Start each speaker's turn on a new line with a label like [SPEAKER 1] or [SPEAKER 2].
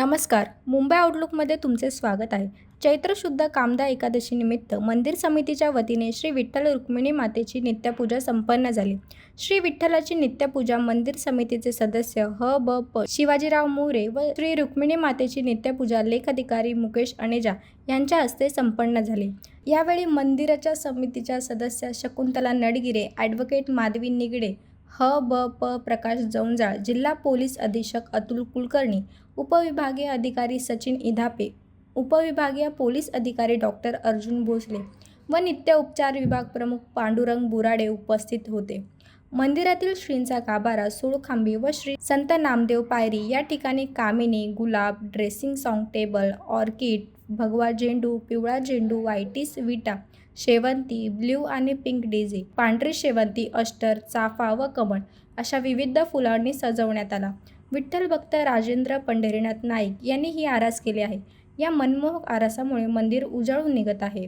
[SPEAKER 1] नमस्कार. मुंबई आउटलुकमध्ये तुमचे स्वागत आहे. चैत्र शुद्ध कामदा एकादशीनिमित्त मंदिर समितीच्या वतीने श्री विठ्ठल रुक्मिणी मातेची नित्यपूजा संपन्न झाली. श्री विठ्ठलाची नित्यपूजा मंदिर समितीचे सदस्य ह ब प शिवाजीराव मोरे व श्री रुक्मिणी मातेची नित्यपूजा लेख अधिकारी मुकेश अनेजा यांच्या हस्ते संपन्न झाली. यावेळी मंदिराच्या समितीच्या सदस्या शकुंतला नडगिरे ॲडव्होकेट माधवी निगडे ह ब प प्रकाश जौंजाळ जिल्हा पोलीस अधीक्षक अतुल कुलकर्णी उपविभागीय अधिकारी सचिन इधापे उपविभागीय पोलीस अधिकारी डॉक्टर अर्जुन भोसले व नित्य उपचार विभाग प्रमुख पांडुरंग बुराडे उपस्थित होते. मंदिरातील श्रींचा गाभारा सोळखांबी व श्री संत नामदेव पायरी या ठिकाणी कामिनी गुलाब ड्रेसिंग सॉन्ग टेबल ऑर्किड भगवा झेंडू पिवळा झेंडू वायटीस विटा शेवंती ब्ल्यू आणि पिंक डेझी पांढरी शेवंती अष्टर चाफा व कमळ अशा विविध फुलांनी सजवण्यात आला. विठ्ठल भक्त राजेंद्र पंढरीनाथ नाईक यांनी ही आरास केली आहे. या मनमोहक आरासामुळे मंदिर उजळून निघत आहे.